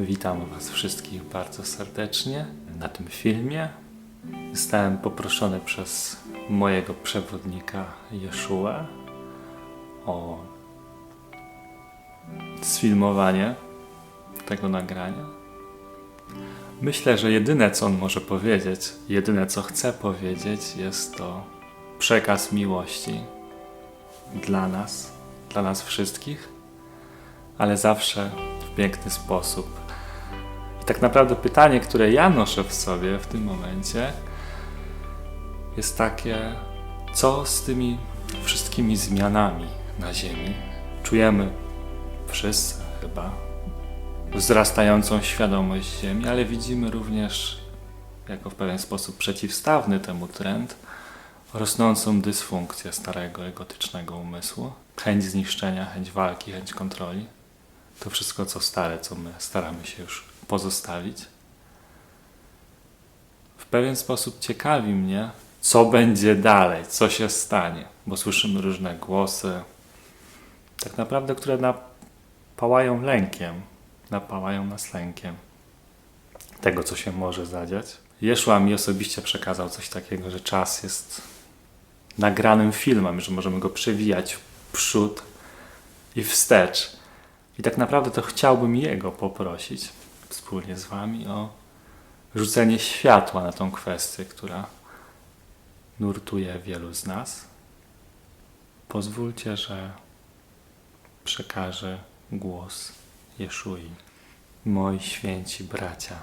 Witam Was wszystkich bardzo serdecznie na tym filmie. Zostałem poproszony przez mojego przewodnika Jeszua o sfilmowanie tego nagrania. Myślę, że jedyne co on może powiedzieć, jedyne co chce powiedzieć, jest to przekaz miłości dla nas, dla nas wszystkich, ale zawsze w piękny sposób. Tak naprawdę pytanie, które ja noszę w sobie w tym momencie, jest takie, co z tymi wszystkimi zmianami na Ziemi czujemy wszyscy chyba wzrastającą świadomość Ziemi, ale widzimy również jako w pewien sposób przeciwstawny temu trend rosnącą dysfunkcję starego egotycznego umysłu, chęć zniszczenia, chęć walki, chęć kontroli. To wszystko, co stare, co my staramy się już pozostawić. W pewien sposób ciekawi mnie, co będzie dalej, co się stanie, bo słyszymy różne głosy, tak naprawdę, które napałają lękiem, napałają nas lękiem tego, co się może zadziać. Jeszła mi osobiście przekazał coś takiego, że czas jest nagranym filmem, że możemy go przewijać w przód i wstecz. I tak naprawdę to chciałbym jego poprosić wspólnie z Wami o rzucenie światła na tą kwestię, która nurtuje wielu z nas. Pozwólcie, że przekażę głos Jeszui. Moi święci bracia,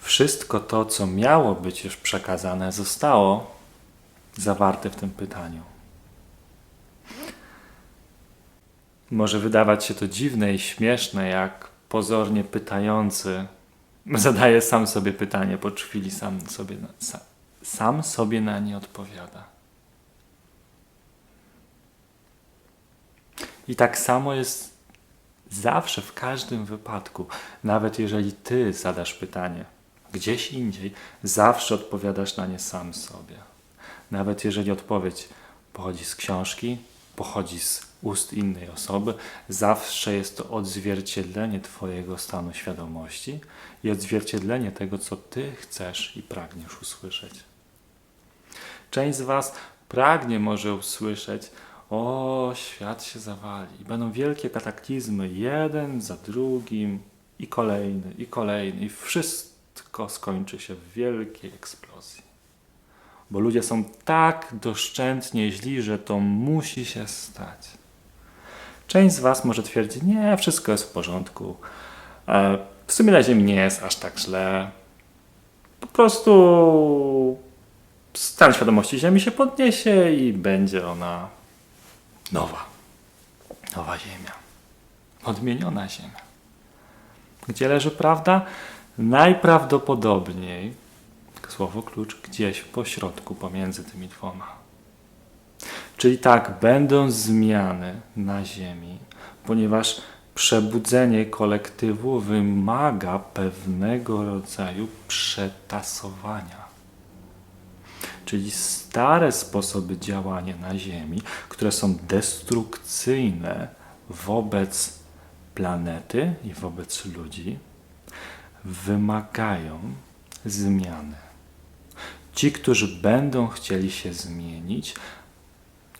wszystko to, co miało być już przekazane, zostało zawarte w tym pytaniu. Może wydawać się to dziwne i śmieszne, jak pozornie pytający zadaje sam sobie pytanie, po chwili sam sobie, sam, sam sobie na nie odpowiada. I tak samo jest zawsze, w każdym wypadku. Nawet jeżeli ty zadasz pytanie gdzieś indziej, zawsze odpowiadasz na nie sam sobie. Nawet jeżeli odpowiedź pochodzi z książki, pochodzi z ust innej osoby, zawsze jest to odzwierciedlenie Twojego stanu świadomości i odzwierciedlenie tego, co Ty chcesz i pragniesz usłyszeć. Część z Was pragnie może usłyszeć, o, świat się zawali. Będą wielkie kataklizmy, jeden za drugim, i kolejny, i kolejny, i wszystko skończy się w wielkiej eksplozji. Bo ludzie są tak doszczętnie źli, że to musi się stać. Część z Was może twierdzić, nie, wszystko jest w porządku. E, w sumie na Ziemi nie jest aż tak źle. Po prostu stan świadomości Ziemi się podniesie i będzie ona nowa. Nowa Ziemia. Odmieniona Ziemia. Gdzie leży prawda? Najprawdopodobniej słowo klucz gdzieś w pośrodku pomiędzy tymi dwoma. Czyli tak, będą zmiany na Ziemi, ponieważ przebudzenie kolektywu wymaga pewnego rodzaju przetasowania. Czyli stare sposoby działania na Ziemi, które są destrukcyjne wobec planety i wobec ludzi, wymagają zmiany. Ci, którzy będą chcieli się zmienić,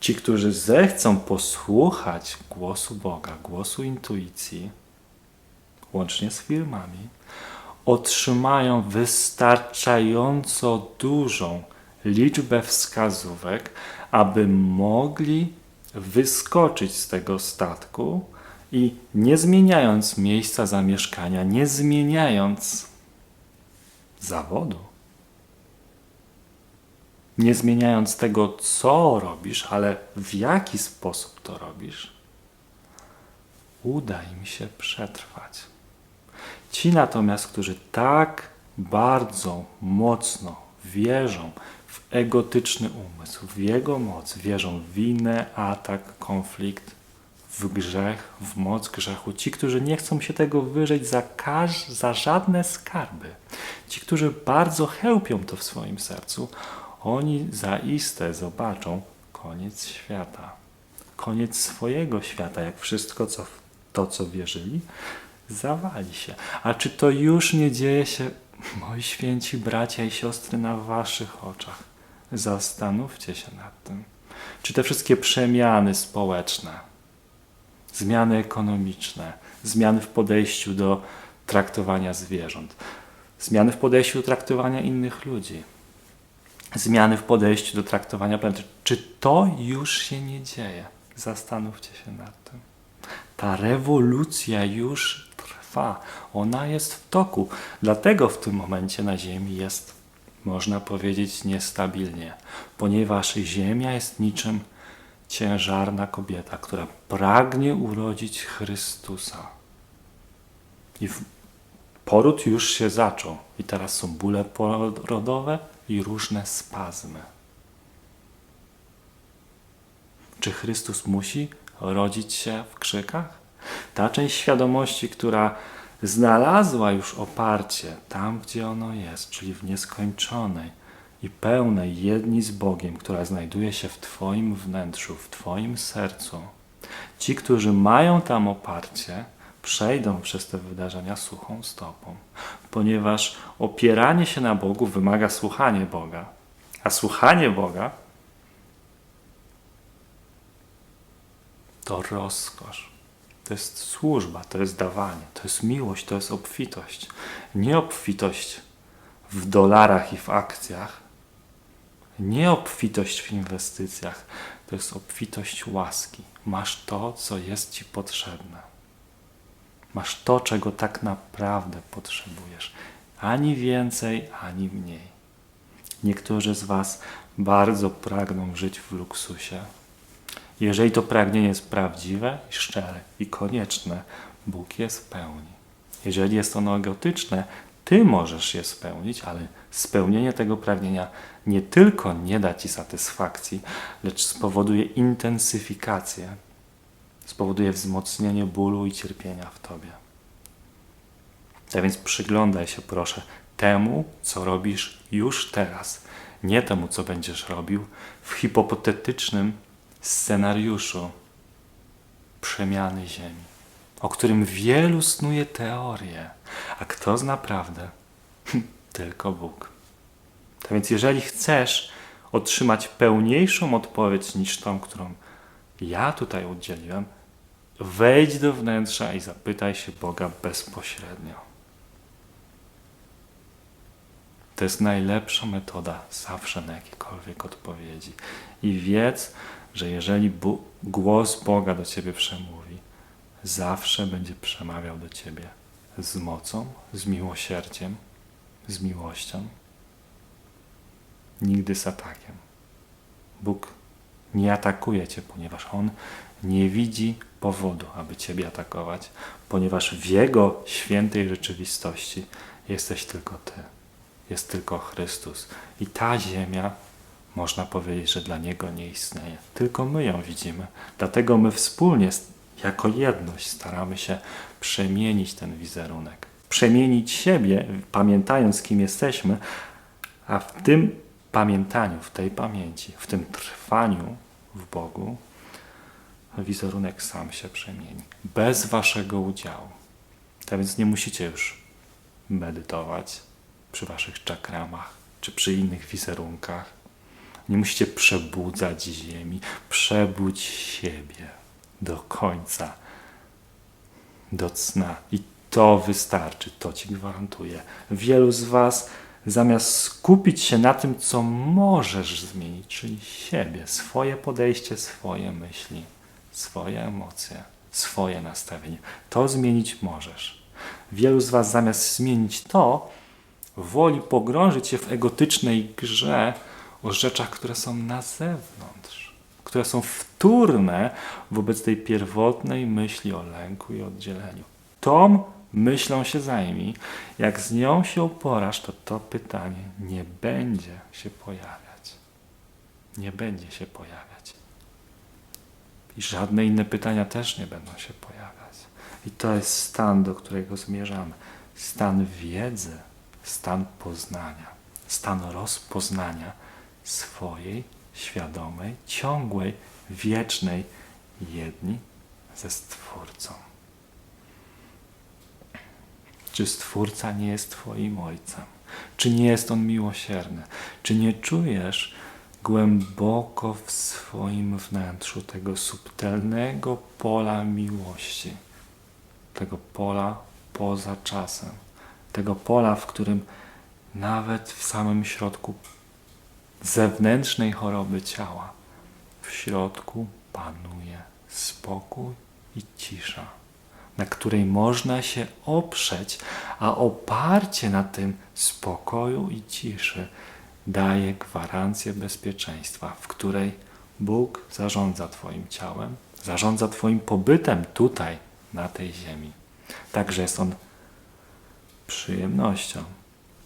ci, którzy zechcą posłuchać głosu Boga, głosu intuicji, łącznie z firmami, otrzymają wystarczająco dużą liczbę wskazówek, aby mogli wyskoczyć z tego statku i nie zmieniając miejsca zamieszkania, nie zmieniając zawodu, nie zmieniając tego, co robisz, ale w jaki sposób to robisz, uda im się przetrwać. Ci natomiast, którzy tak bardzo mocno wierzą w egotyczny umysł, w jego moc, wierzą w winę, atak, konflikt, w grzech, w moc grzechu. Ci, którzy nie chcą się tego wyrzeć za, każ, za żadne skarby. Ci, którzy bardzo chełpią to w swoim sercu, oni zaiste zobaczą koniec świata. Koniec swojego świata, jak wszystko co, to, co wierzyli, zawali się. A czy to już nie dzieje się, moi święci bracia i siostry, na waszych oczach? Zastanówcie się nad tym. Czy te wszystkie przemiany społeczne, zmiany ekonomiczne, zmiany w podejściu do traktowania zwierząt, zmiany w podejściu do traktowania innych ludzi, zmiany w podejściu do traktowania planety, czy to już się nie dzieje? Zastanówcie się nad tym. Ta rewolucja już trwa, ona jest w toku. Dlatego w tym momencie na Ziemi jest, można powiedzieć, niestabilnie, ponieważ Ziemia jest niczym ciężarna kobieta, która pragnie urodzić Chrystusa. I poród już się zaczął, i teraz są bóle porodowe i różne spazmy. Czy Chrystus musi rodzić się w krzykach? Ta część świadomości, która znalazła już oparcie tam, gdzie ono jest, czyli w nieskończonej i pełnej jedni z Bogiem, która znajduje się w Twoim wnętrzu, w Twoim sercu. Ci, którzy mają tam oparcie, przejdą przez te wydarzenia suchą stopą, ponieważ opieranie się na Bogu wymaga słuchania Boga, a słuchanie Boga to rozkosz. To jest służba, to jest dawanie, to jest miłość, to jest obfitość. Nie obfitość w dolarach i w akcjach, nie obfitość w inwestycjach, to jest obfitość łaski. Masz to, co jest Ci potrzebne. Masz to, czego tak naprawdę potrzebujesz. Ani więcej, ani mniej. Niektórzy z Was bardzo pragną żyć w luksusie. Jeżeli to pragnienie jest prawdziwe, szczere i konieczne, Bóg je spełni. Jeżeli jest ono egotyczne, Ty możesz je spełnić, ale spełnienie tego pragnienia nie tylko nie da Ci satysfakcji, lecz spowoduje intensyfikację, spowoduje wzmocnienie bólu i cierpienia w Tobie. Tak więc przyglądaj się proszę temu, co robisz już teraz, nie temu, co będziesz robił w hipotetycznym scenariuszu przemiany Ziemi, o którym wielu snuje teorie, a kto zna prawdę? Tylko Bóg. Tak więc, jeżeli chcesz otrzymać pełniejszą odpowiedź niż tą, którą ja tutaj udzieliłem, wejdź do wnętrza i zapytaj się Boga bezpośrednio. To jest najlepsza metoda zawsze na jakiekolwiek odpowiedzi. I wiedz, że jeżeli głos Boga do ciebie przemówi, zawsze będzie przemawiał do ciebie z mocą, z miłosierdziem, z miłością, nigdy z atakiem. Bóg nie atakuje cię, ponieważ On nie widzi powodu, aby ciebie atakować, ponieważ w Jego świętej rzeczywistości jesteś tylko ty, jest tylko Chrystus. I ta ziemia, można powiedzieć, że dla Niego nie istnieje. Tylko my ją widzimy. Dlatego my wspólnie, jako jedność, staramy się przemienić ten wizerunek. Przemienić siebie, pamiętając, kim jesteśmy, a w tym pamiętaniu, w tej pamięci, w tym trwaniu w Bogu, wizerunek sam się przemieni. Bez waszego udziału. Tak więc nie musicie już medytować przy waszych czakramach, czy przy innych wizerunkach. Nie musicie przebudzać ziemi. Przebudź siebie do końca, do cna. I to wystarczy, to ci gwarantuję. Wielu z was zamiast skupić się na tym, co możesz zmienić, czyli siebie, swoje podejście, swoje myśli, swoje emocje, swoje nastawienie, to zmienić możesz. Wielu z Was zamiast zmienić to, woli pogrążyć się w egotycznej grze o rzeczach, które są na zewnątrz, które są wtórne wobec tej pierwotnej myśli o lęku i oddzieleniu. Tą myślą się zajmij. Jak z nią się uporasz, to to pytanie nie będzie się pojawiać. Nie będzie się pojawiać. I żadne inne pytania też nie będą się pojawiać. I to jest stan, do którego zmierzamy. Stan wiedzy, stan poznania, stan rozpoznania swojej świadomej, ciągłej, wiecznej jedni ze Stwórcą. Czy Stwórca nie jest Twoim Ojcem? Czy nie jest On miłosierny? Czy nie czujesz głęboko w swoim wnętrzu tego subtelnego pola miłości? Tego pola poza czasem. Tego pola, w którym nawet w samym środku zewnętrznej choroby ciała, w środku panuje spokój i cisza, na której można się oprzeć, a oparcie na tym spokoju i ciszy daje gwarancję bezpieczeństwa, w której Bóg zarządza Twoim ciałem, zarządza Twoim pobytem tutaj, na tej ziemi. Także jest On przyjemnością,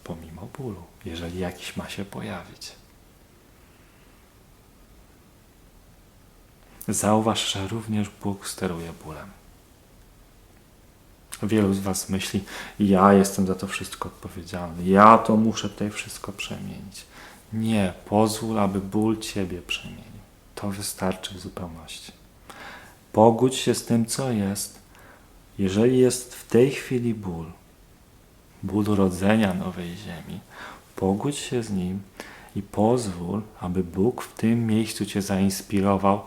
pomimo bólu, jeżeli jakiś ma się pojawić. Zauważ, że również Bóg steruje bólem. Wielu z Was myśli, ja jestem za to wszystko odpowiedzialny, ja to muszę tutaj wszystko przemienić. Nie, pozwól, aby ból Ciebie przemienił. To wystarczy w zupełności. Pogódź się z tym, co jest. Jeżeli jest w tej chwili ból, ból rodzenia nowej ziemi, pogódź się z nim i pozwól, aby Bóg w tym miejscu Cię zainspirował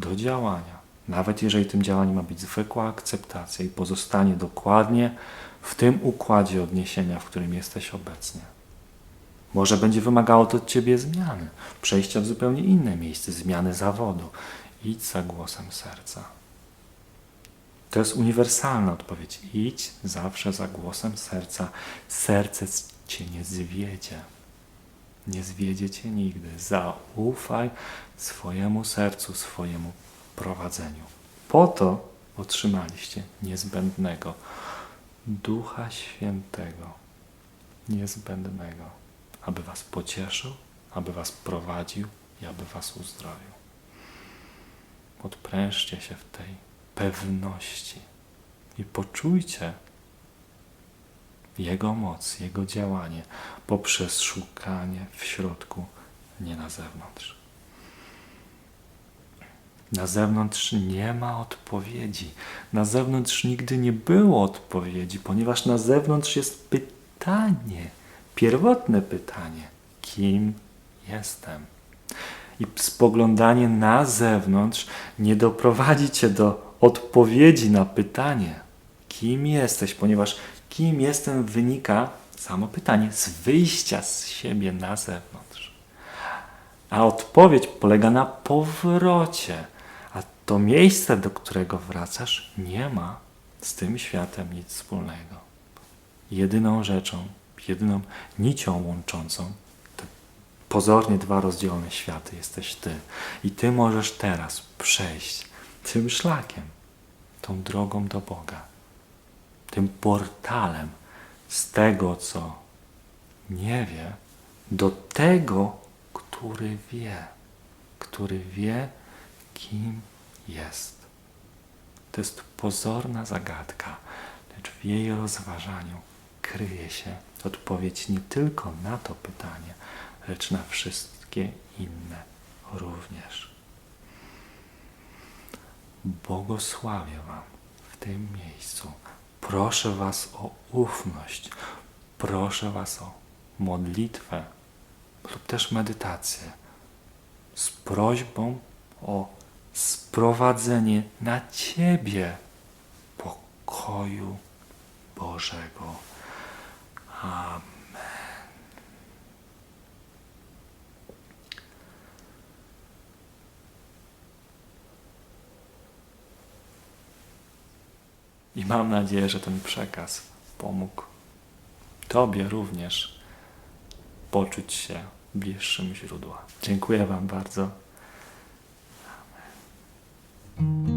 do działania. Nawet jeżeli tym działaniem ma być zwykła akceptacja i pozostanie dokładnie w tym układzie odniesienia, w którym jesteś obecnie. Może będzie wymagało to od Ciebie zmiany, przejścia w zupełnie inne miejsce, zmiany zawodu. Idź za głosem serca. To jest uniwersalna odpowiedź. Idź zawsze za głosem serca. Serce Cię nie zwiedzie. Nie zwiedzie Cię nigdy. Zaufaj swojemu sercu, swojemu prowadzeniu. Po to otrzymaliście niezbędnego Ducha Świętego, niezbędnego, aby Was pocieszył, aby Was prowadził i aby Was uzdrowił. Odprężcie się w tej pewności i poczujcie Jego moc, Jego działanie poprzez szukanie w środku, nie na zewnątrz. Na zewnątrz nie ma odpowiedzi. Na zewnątrz nigdy nie było odpowiedzi, ponieważ na zewnątrz jest pytanie, pierwotne pytanie: kim jestem? I spoglądanie na zewnątrz nie doprowadzi cię do odpowiedzi na pytanie, kim jesteś, ponieważ kim jestem wynika, samo pytanie, z wyjścia z siebie na zewnątrz. A odpowiedź polega na powrocie to miejsce, do którego wracasz, nie ma z tym światem nic wspólnego. Jedyną rzeczą, jedyną nicią łączącą te pozornie dwa rozdzielone światy jesteś Ty. I Ty możesz teraz przejść tym szlakiem, tą drogą do Boga, tym portalem z tego, co nie wie, do tego, który wie, który wie, kim jest. To jest pozorna zagadka, lecz w jej rozważaniu kryje się odpowiedź nie tylko na to pytanie, lecz na wszystkie inne również. Błogosławię Wam w tym miejscu. Proszę Was o ufność, proszę Was o modlitwę lub też medytację z prośbą o sprowadzenie na Ciebie pokoju Bożego. Amen. I mam nadzieję, że ten przekaz pomógł Tobie również poczuć się bliższym źródła. Dziękuję Wam bardzo Thank you.